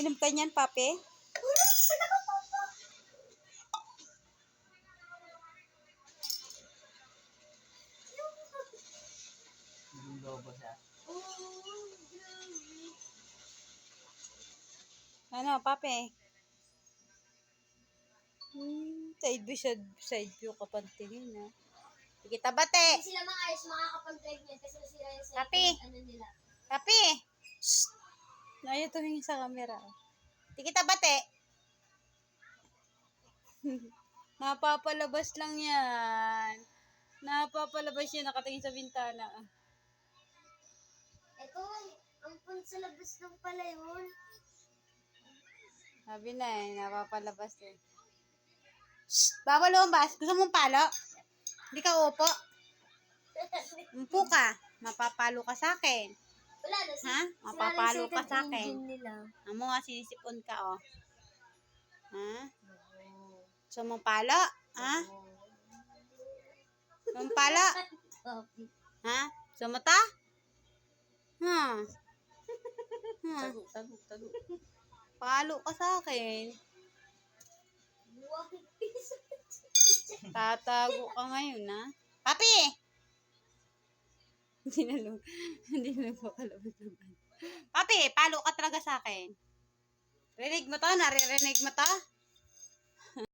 Inom ka niyan, papi? Ano, papi? Hmm, side view, side, side view ka pantingin, ha? Sige, tabate! Hindi sila maayos makakapag-drive niyan kasi nasira yung cellphone, Papi. ano nila. Papi! Shh! Ayaw tumingin sa camera. Sige, tabate! Napapalabas lang yan. Napapalabas yan, nakatingin sa bintana. Ito, ang pun sa labas ng pala yun. Sabi na eh, napapalabas eh. Shh! Bawal lumabas. Gusto mong palo? Hindi ka upo. Umpo ka. Mapapalo ka sa akin. Wala na. Ha? Mapapalo ka sa akin. Amo nga, sinisipon ka, oh. Ha? Gusto mong palo? Ha? Gusto mong palo? Papi. Ha? Gusto mo ta? Ha? Ha? Tago, tago, tago. Palo ka sa akin. Tatago ka ngayon, ha? Papi! Hindi na lang, hindi na makalabas naman. Papi, palo ka talaga sa akin. Rinig mo to? Naririnig mo to?